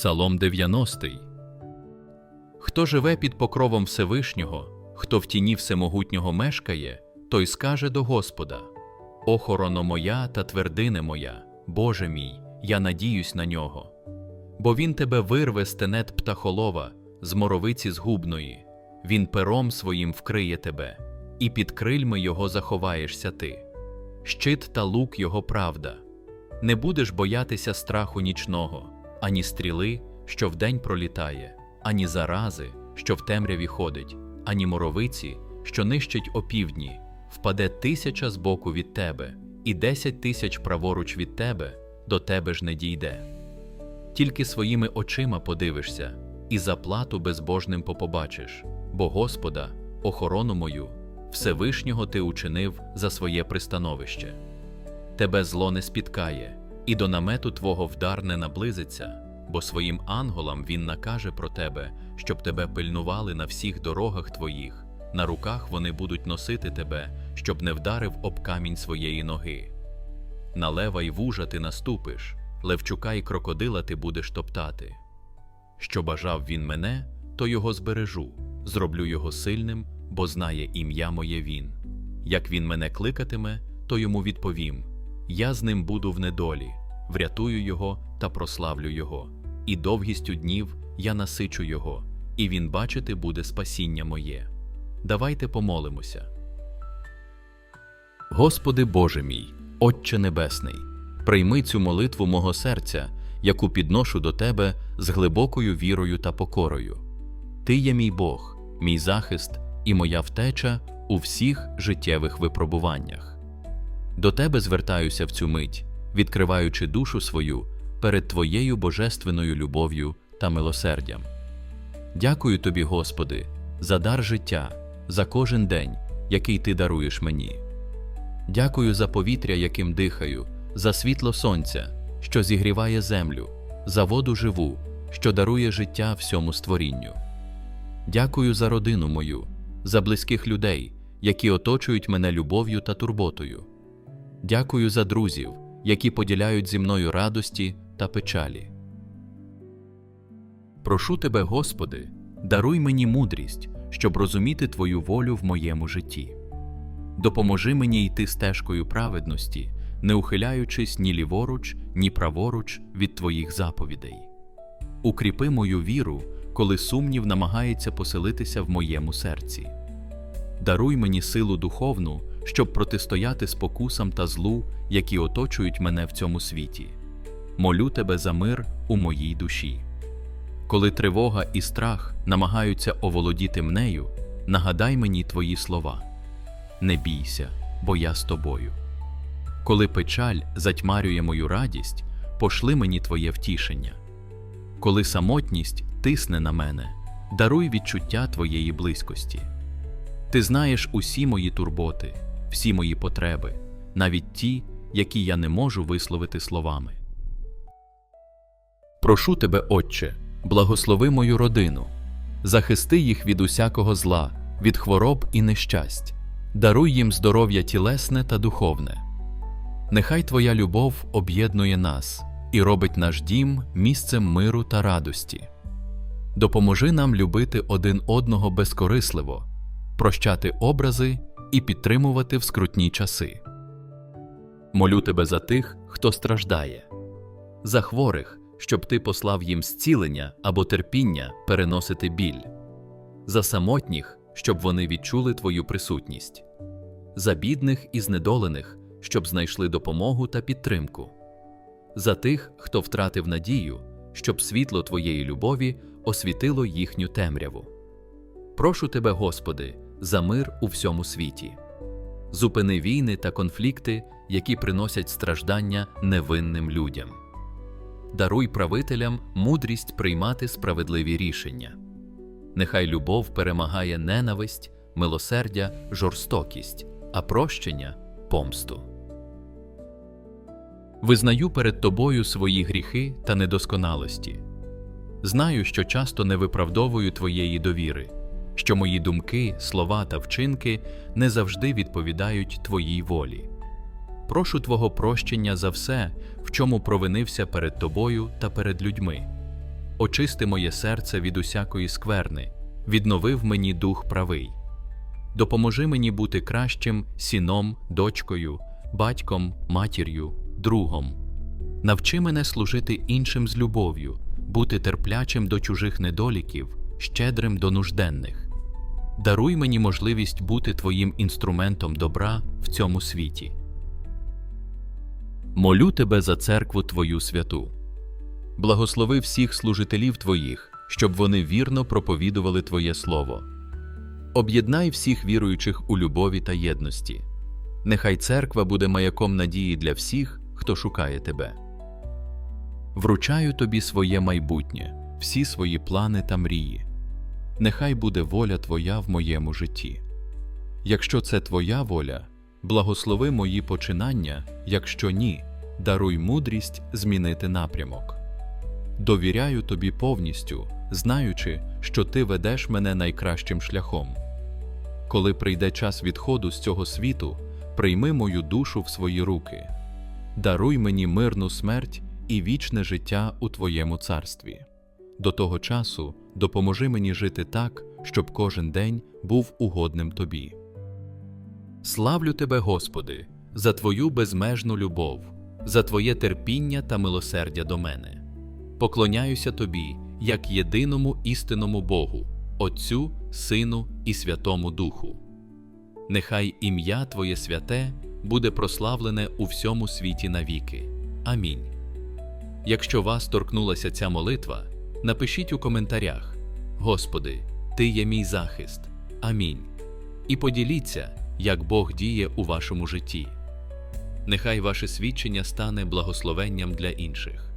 Псалом 90. Хто живе під покровом Всевишнього, хто в тіні всемогутнього мешкає, той скаже до Господа: Охорона моя та твердине моя, Боже мій, я надіюсь на нього. Бо він тебе вирве з тенет птахолова, з моровиці згубної, він пером своїм вкриє тебе, і під крильми його заховаєшся ти. Щит та лук його правда. Не будеш боятися страху нічного, ані стріли, що вдень пролітає, ані зарази, що в темряві ходить, ані моровиці, що нищить опівдні, впаде тисяча збоку від тебе, і десять тисяч праворуч від тебе, до тебе ж не дійде. Тільки своїми очима подивишся, і заплату безбожним попобачиш, бо Господа, охорону мою, Всевишнього ти учинив за своє пристановище. Тебе зло не спіткає, і до намету твого вдар не наблизиться, бо своїм анголам він накаже про тебе, щоб тебе пильнували на всіх дорогах твоїх, на руках вони будуть носити тебе, щоб не вдарив об камінь своєї ноги. На лева й вужа ти наступиш, левчука й крокодила ти будеш топтати. Що бажав він мене, то його збережу, зроблю його сильним, бо знає ім'я моє він. Як він мене кликатиме, то йому відповім: Я з ним буду в недолі, врятую його та прославлю його, і довгістю днів я насичу його, і він бачити буде спасіння моє. Давайте помолимося. Господи Боже мій, Отче Небесний, прийми цю молитву мого серця, яку підношу до Тебе з глибокою вірою та покорою. Ти є мій Бог, мій захист і моя втеча у всіх життєвих випробуваннях. До Тебе звертаюся в цю мить, відкриваючи душу свою перед Твоєю божественною любов'ю та милосердям. Дякую Тобі, Господи, за дар життя, за кожен день, який Ти даруєш мені. Дякую за повітря, яким дихаю, за світло сонця, що зігріває землю, за воду живу, що дарує життя всьому створінню. Дякую за родину мою, за близьких людей, які оточують мене любов'ю та турботою. Дякую за друзів, які поділяють зі мною радості та печалі. Прошу тебе, Господи, даруй мені мудрість, щоб розуміти Твою волю в моєму житті. Допоможи мені йти стежкою праведності, не ухиляючись ні ліворуч, ні праворуч від Твоїх заповідей. Укріпи мою віру, коли сумнів намагається поселитися в моєму серці. Даруй мені силу духовну, щоб протистояти спокусам та злу, які оточують мене в цьому світі. Молю тебе за мир у моїй душі. Коли тривога і страх намагаються оволодіти мнею, нагадай мені твої слова. Не бійся, бо я з тобою. Коли печаль затьмарює мою радість, пошли мені твоє втішення. Коли самотність тисне на мене, даруй відчуття твоєї близькості. Ти знаєш усі мої турботи, всі мої потреби, навіть ті, які я не можу висловити словами. Прошу тебе, Отче, благослови мою родину, захисти їх від усякого зла, від хвороб і нещасть, даруй їм здоров'я тілесне та духовне. Нехай Твоя любов об'єднує нас і робить наш дім місцем миру та радості. Допоможи нам любити один одного безкорисливо, прощати образи і підтримувати в скрутні часи. Молю тебе за тих, хто страждає, за хворих, щоб ти послав їм зцілення або терпіння переносити біль, за самотніх, щоб вони відчули твою присутність, за бідних і знедолених, щоб знайшли допомогу та підтримку, за тих, хто втратив надію, щоб світло твоєї любові освітило їхню темряву. Прошу тебе, Господи, за мир у всьому світі. Зупини війни та конфлікти, які приносять страждання невинним людям. Даруй правителям мудрість приймати справедливі рішення. Нехай любов перемагає ненависть, милосердя, жорстокість, а прощення помсту. Визнаю перед тобою свої гріхи та недосконалості. Знаю, що часто не виправдовую твоєї довіри, що мої думки, слова та вчинки не завжди відповідають твоїй волі. Прошу Твого прощення за все, в чому провинився перед тобою та перед людьми. очисти моє серце від усякої скверни, віднови в мені дух правий. Допоможи мені бути кращим сіном, дочкою, батьком, матір'ю, другом. Навчи мене служити іншим з любов'ю, бути терплячим до чужих недоліків, щедрим до нужденних. Даруй мені можливість бути твоїм інструментом добра в цьому світі. Молю тебе за церкву Твою святу. Благослови всіх служителів Твоїх, щоб вони вірно проповідували Твоє Слово. Об'єднай всіх віруючих у любові та єдності. Нехай церква буде маяком надії для всіх, хто шукає тебе. Вручаю тобі своє майбутнє, всі свої плани та мрії. Нехай буде воля Твоя в моєму житті. Якщо це Твоя воля, благослови мої починання, якщо ні, даруй мудрість змінити напрямок. Довіряю тобі повністю, знаючи, що ти ведеш мене найкращим шляхом. Коли прийде час відходу з цього світу, прийми мою душу в свої руки, даруй мені мирну смерть і вічне життя у Твоєму царстві. До того часу допоможи мені жити так, щоб кожен день був угодним Тобі. Славлю Тебе, Господи, за Твою безмежну любов, за Твоє терпіння та милосердя до мене. Поклоняюся Тобі, як єдиному істинному Богу, Отцю, Сину і Святому Духу. Нехай ім'я Твоє святе буде прославлене у всьому світі навіки. Амінь. Якщо вас торкнулася ця молитва, напишіть у коментарях: Господи, Ти є мій захист. Амінь. І поділіться, як Бог діє у вашому житті. Нехай ваше свідчення стане благословенням для інших.